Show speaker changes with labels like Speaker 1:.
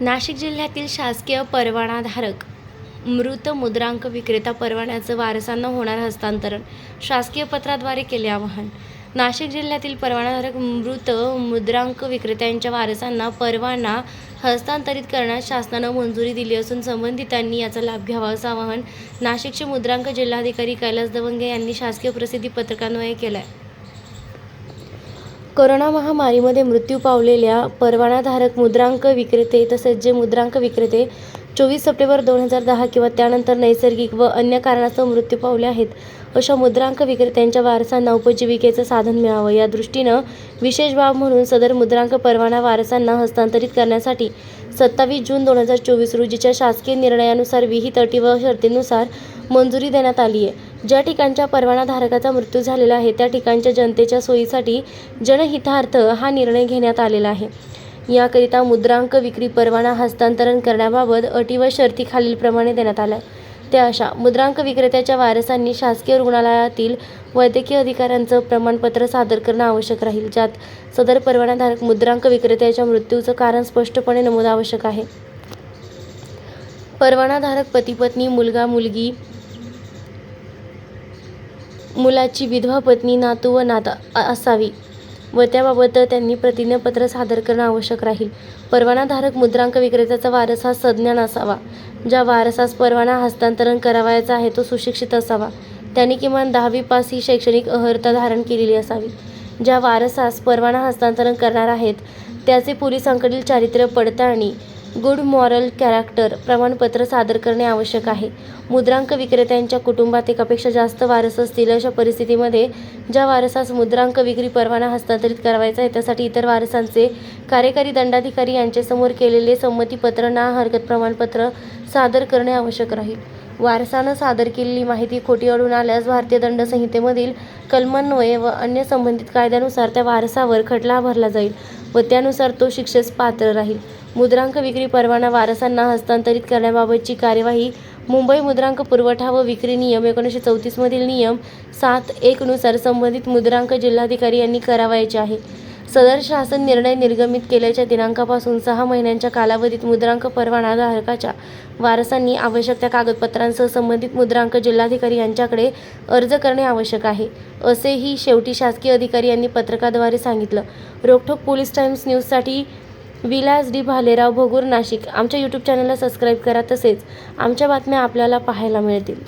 Speaker 1: नाशिक जिल्ह्यातील शासकीय परवानाधारक मृत मुद्रांक विक्रेता परवान्याचं वारसांना होणार हस्तांतरण शासकीय पत्राद्वारे केले आवाहन. नाशिक जिल्ह्यातील परवानाधारक मृत मुद्रांक विक्रेत्यांच्या वारसांना परवाना हस्तांतरित करण्यास शासनानं मंजुरी दिली असून संबंधितांनी याचा लाभ घ्यावा असं आवाहन नाशिकचे मुद्रांक जिल्हाधिकारी कैलास दवंगे यांनी शासकीय प्रसिद्धी पत्रकान्वये केलं आहे कोरोना महामारीमध्ये मृत्यू पावलेल्या परवानाधारक मुद्रांक विक्रेते तसेच जे मुद्रांक विक्रेते चोवीस सप्टेंबर दोन हजार दहा किंवा त्यानंतर नैसर्गिक व अन्य कारणास्तव मृत्यू पावले आहेत अशा मुद्रांक विक्रेत्यांच्या वारसांना उपजीविकेचं साधन मिळावं. या दृष्टीनं विशेष बाब म्हणून सदर मुद्रांक परवाना वारसांना हस्तांतरित करण्यासाठी सत्तावीस जून दोन हजार चोवीस रोजीच्या शासकीय निर्णयानुसार विहित अटी व शर्तींनुसार मंजुरी देण्यात आली आहे ज्या ठिकाणच्या परवानाधारकाचा मृत्यू झालेला आहे त्या ठिकाणच्या जनतेच्या सोयीसाठी जनहितार्थ हा निर्णय घेण्यात आलेला आहे. याकरिता मुद्रांक विक्री परवाना हस्तांतरण करण्याबाबत अटी व शर्ती खालीलप्रमाणे देण्यात आल्या. त्या अशा मुद्रांक विक्रेत्याच्या वारसांनी शासकीय रुग्णालयातील वैद्यकीय अधिकाऱ्यांचं प्रमाणपत्र सादर करणं आवश्यक राहील ज्यात सदर परवानाधारक मुद्रांक विक्रेत्याच्या मृत्यूचं कारण स्पष्टपणे नमूद आवश्यक आहे. परवानाधारक पती पत्नी मुलगा मुलगी मुलाची विधवा पत्नी नातू व नाता असावी व त्याबाबत त्यांनी प्रतिज्ञापत्र सादर करणं आवश्यक राहील. परवानाधारक मुद्रांक विक्रेत्याचा वारस हा सज्ञान असावा. ज्या वारसास परवाना हस्तांतरण करावयाचा आहे तो सुशिक्षित असावा. त्यांनी किमान दहावी पास ही शैक्षणिक अर्हता धारण केलेली असावी. ज्या वारसास परवाना हस्तांतरण करणार आहेत त्याचे पोलिसांकडील चारित्र्य पडताळणी गुड मॉरल कॅरेक्टर प्रमाणपत्र सादर करणे आवश्यक आहे. मुद्रांक विक्रेत्यांच्या कुटुंबात एकापेक्षा जास्त वारस असतील अशा परिस्थितीमध्ये ज्या वारसास मुद्रांक विक्री परवाना हस्तांतरित करावायचा आहे त्यासाठी इतर वारसांचे कार्यकारी दंडाधिकारी यांच्यासमोर केलेले संमतीपत्र ना हरकत प्रमाणपत्र सादर करणे आवश्यक राहील. वारसानं सादर केलेली माहिती खोटी आढळून आल्यास भारतीय दंड संहितेमधील कलमान्वये व अन्य संबंधित कायद्यानुसार त्या वारसावर खटला भरला जाईल व त्यानुसार तो शिक्षेस पात्र राहील. मुद्रांक विक्री परवाना वारसांना हस्तांतरित करण्याबाबतची कार्यवाही मुंबई मुद्रांक पुरवठा व विक्री नियम एकोणीसशे चौतीसमधील नियम सात एकनुसार संबंधित मुद्रांक जिल्हाधिकारी यांनी करावयाचे आहे. सदर शासन निर्णय निर्गमित केल्याच्या दिनांकापासून सहा महिन्यांच्या कालावधीत मुद्रांक परवानाधारकाच्या वारसांनी आवश्यक त्या कागदपत्रांसह संबंधित मुद्रांक जिल्हाधिकारी यांच्याकडे अर्ज करणे आवश्यक आहे असेही शेवटी शासकीय अधिकारी यांनी पत्रकाद्वारे सांगितलं. रोखोक पोलीस टाइम्स न्यूजसाठी विलास डी भालेराव भोगूर नाशिक. आमच्या यूट्यूब चॅनलला सबस्क्राईब करा तसेच आमच्या बातम्या आपल्याला पाहायला मिळतील.